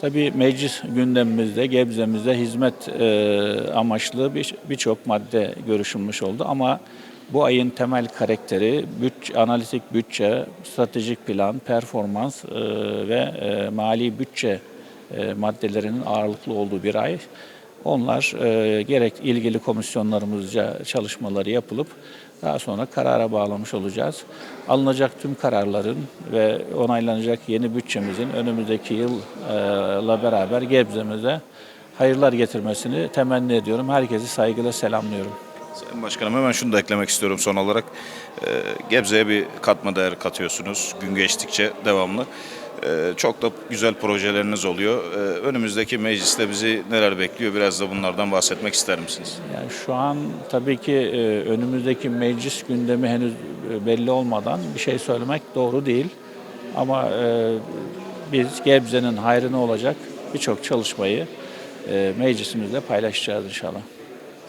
Tabii meclis gündemimizde, Gebze'mizde hizmet e, amaçlı bir- birçok madde görüşülmüş oldu ama bu ayın temel karakteri bütçe, analitik bütçe, stratejik plan, performans e, ve e, mali bütçe e, maddelerinin ağırlıklı olduğu bir ay. Onlar e, gerek ilgili komisyonlarımızca çalışmaları yapılıp daha sonra karara bağlamış olacağız. Alınacak tüm kararların ve onaylanacak yeni bütçemizin önümüzdeki yılla beraber Gebze'mize hayırlar getirmesini temenni ediyorum. Herkesi saygıyla selamlıyorum. Sayın Başkanım hemen şunu da eklemek istiyorum son olarak. Ee, Gebze'ye bir katma değer katıyorsunuz gün geçtikçe devamlı. Ee, çok da güzel projeleriniz oluyor. Ee, önümüzdeki mecliste bizi neler bekliyor biraz da bunlardan bahsetmek ister misiniz? Yani şu an tabii ki e, önümüzdeki meclis gündemi henüz e, belli olmadan bir şey söylemek doğru değil. Ama e, biz Gebze'nin hayrına olacak birçok çalışmayı meclisimizle paylaşacağız inşallah.